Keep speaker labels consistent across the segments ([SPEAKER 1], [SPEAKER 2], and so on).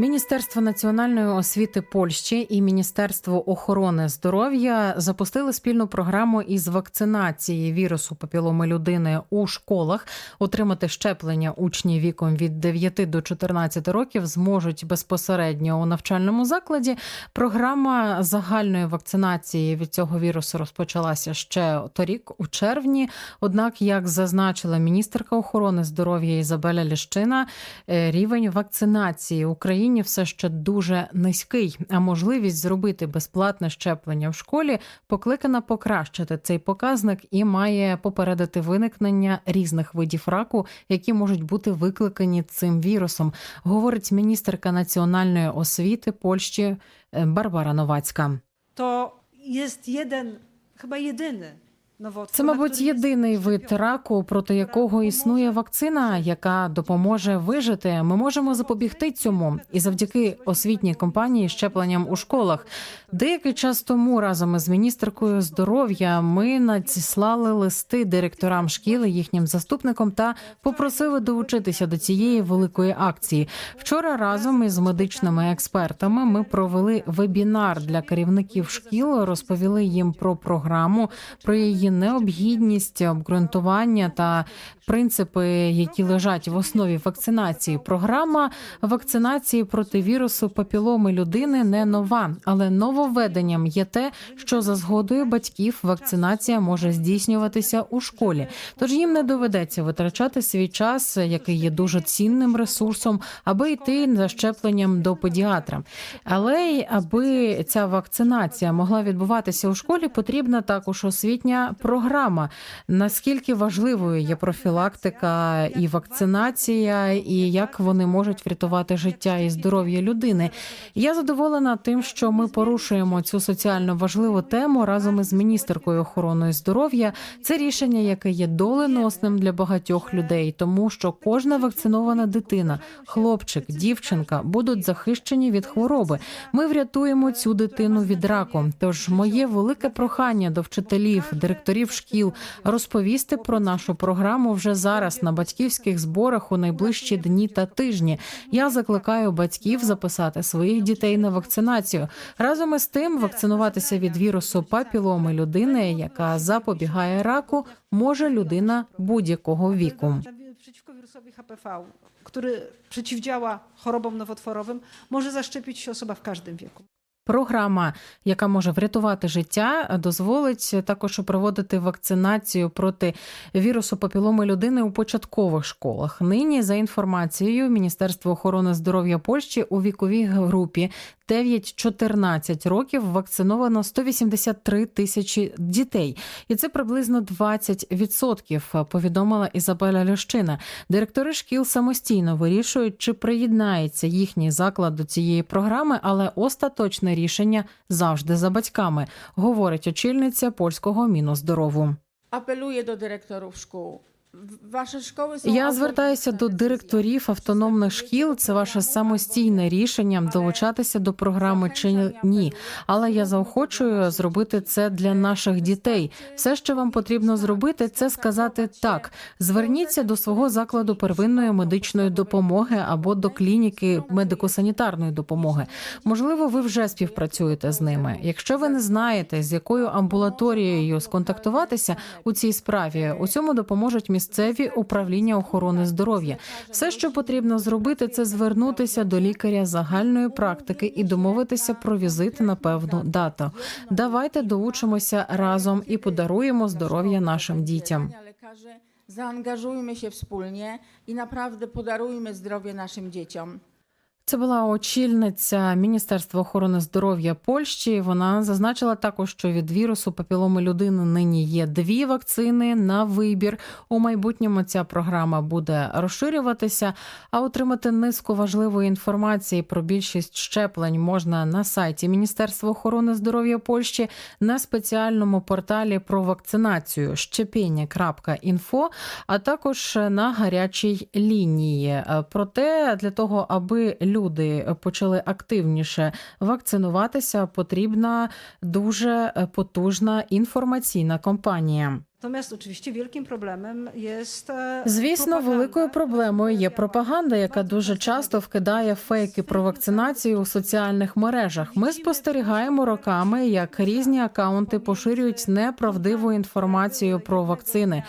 [SPEAKER 1] Міністерство національної освіти Польщі і Міністерство охорони здоров'я запустили спільну програму із вакцинації вірусу папіломи людини у школах. Отримати щеплення учні віком від 9 до 14 років зможуть безпосередньо у навчальному закладі. Програма загальної вакцинації від цього вірусу розпочалася ще торік, у червні. Однак, як зазначила міністерка охорони здоров'я Ізабеля Ліщина, е, рівень вакцинації в Україні все ще дуже низький. А можливість зробити безплатне щеплення в школі покликана покращити цей показник і має попередити виникнення різних видів раку, які можуть бути викликані цим вірусом, говорить міністерка національної освіти Польщі е, Барбара Новацька.
[SPEAKER 2] jest jeden, chyba jedyny nowotwór.
[SPEAKER 1] Це, мабуть, єдиний вид раку, проти якого існує вакцина, яка допоможе вижити. Ми можемо запобігти цьому і завдяки освітній компанії щепленням у школах. Деякий час тому разом із міністеркою здоров'я ми надіслали листи директорам шкіл, їхнім заступникам та попросили долучитися до цієї великої акції. Вчора разом із медичними експертами ми провели вебінар для керівників шкіл, розповіли їм про програму, про її необхідність, обґрунтування та принципи, які лежать в основі вакцинації. Програма вакцинації проти вірусу папіломи людини не нова, але нововведенням є те, що за згодою батьків вакцинація може здійснюватися у школі. Тож їм не доведеться витрачати свій час, який є дуже цінним ресурсом, аби йти за щепленням до педіатра. Але аби ця вакцинація могла відбуватися у школі, потрібна також освітня програма. Наскільки важливою є профілактика і вакцинація, і як вони можуть врятувати життя і здоров'я людини? Я задоволена тим, що ми порушуємо цю соціально важливу тему разом із міністеркою охорони здоров'я. Це рішення, яке є доленосним для багатьох людей, тому що кожна вакцинована дитина, хлопчик, дівчинка будуть захищені від хвороби. Ми врятуємо цю дитину від раку. Тож моє велике прохання до вчителів, директорів шкіл розповісти про нашу програму вже зараз на батьківських зборах у найближчі дні та тижні. Я закликаю батьків записати своїх дітей на вакцинацію. Разом із тим, вакцинуватися від вірусу папіломи людини, яка запобігає раку, може людина будь-якого віку.
[SPEAKER 2] Przeciwko wirusowi HPV, który przeciwdziała chorobom nowotworowym, może zaszczepić się.
[SPEAKER 1] Програма, яка може врятувати життя, дозволить також проводити вакцинацію проти вірусу папіломи людини у початкових школах. Нині, за інформацією Міністерства охорони здоров'я Польщі, у віковій групі 9-14 років вакциновано 183 тисячі дітей, і це приблизно 20%, повідомила Ізабеля Льощина. Директори шкіл самостійно вирішують, чи приєднається їхній заклад до цієї програми, але остаточне рішення завжди за батьками, говорить очільниця польського міноздорову.
[SPEAKER 3] Apeluję do dyrektorów szkół.
[SPEAKER 1] Я звертаюся до директорів автономних шкіл. Це ваше самостійне рішення долучатися до програми чи ні. Але я заохочую зробити це для наших дітей. Все, що вам потрібно зробити, це сказати так. Зверніться до свого закладу первинної медичної допомоги або до клініки медико-санітарної допомоги. Можливо, ви вже співпрацюєте з ними. Якщо ви не знаєте, з якою амбулаторією сконтактуватися у цій справі, у цьому допоможуть місцеві управління охорони здоров'я. Все, що потрібно зробити, це звернутися до лікаря загальної практики і домовитися про візит на певну дату. Давайте доучимося разом і подаруємо здоров'я нашим дітям.
[SPEAKER 3] Zaangażujmy się wspólnie i naprawdę podarujmy zdrowie naszym dzieciom.
[SPEAKER 1] Це була очільниця Міністерства охорони здоров'я Польщі. Вона зазначила також, що від вірусу папіломи людини нині є дві вакцини на вибір. У майбутньому ця програма буде розширюватися. А отримати низку важливої інформації про більшість щеплень можна на сайті Міністерства охорони здоров'я Польщі на спеціальному порталі про вакцинацію щепіння.інфо, а також на гарячій лінії. Проте для того, аби люди почали активніше вакцинуватися, потрібна дуже потужна інформаційна кампанія.
[SPEAKER 2] E,
[SPEAKER 1] Звісно, великою проблемою є пропаганда, яка дуже часто вкидає фейки про вакцинацію у соціальних мережах. Ми спостерігаємо роками, як різні акаунти поширюють неправдиву інформацію про вакцини.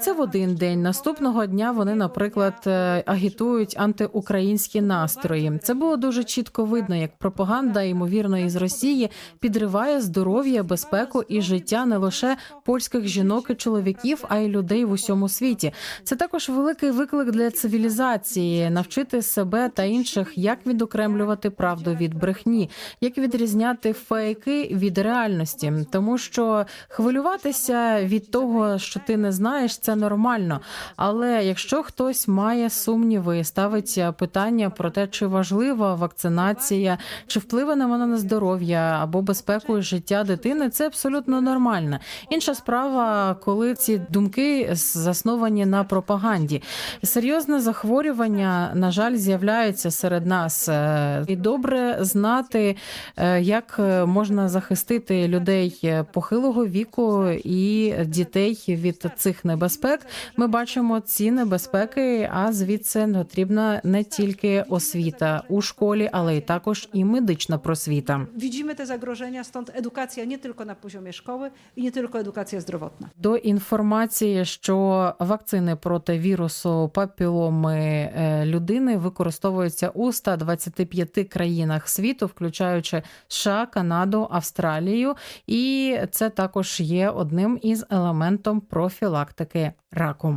[SPEAKER 1] Це в один день. Наступного дня вони, наприклад, е, агітують антиукраїнські настрої. Це було дуже чітко видно, як пропаганда, ймовірно, із Росії підриває здоров'я, безпеку і життя не лише польських жінок і чоловіків, а й людей в усьому світі. Це також великий виклик для цивілізації навчити себе та інших, як відокремлювати правду від брехні, як відрізняти фейки від реальності, тому що хвилюватися від того, що ти не знаєш, це нормально. Але якщо хтось має сумніви, ставить питання про те, чи важлива вакцинація, чи впливе вона на здоров'я або безпеку життя дитини, це абсолютно нормально. Інша справа, коли ці думки засновані на пропаганді. Серйозне захворювання, на жаль, з'являються серед нас. Е, І добре знати, е, як можна захистити людей е, похилого віку і дітей від цих небезпек. Ми бачимо ці небезпеки, а звідси потрібна не тільки освіта у школі, але й також і медична просвіта.
[SPEAKER 2] Widzimy te zagrożenia, stąd edukacja nie tylko na poziomie szkoły i nie tylko edukacja zdrowotna.
[SPEAKER 1] До інформації, що вакцини проти вірусу папіломи е, людини використовуються у 125 країнах світу, включаючи США, Канаду, Австралію, і це також є одним із елементом профілактики раку.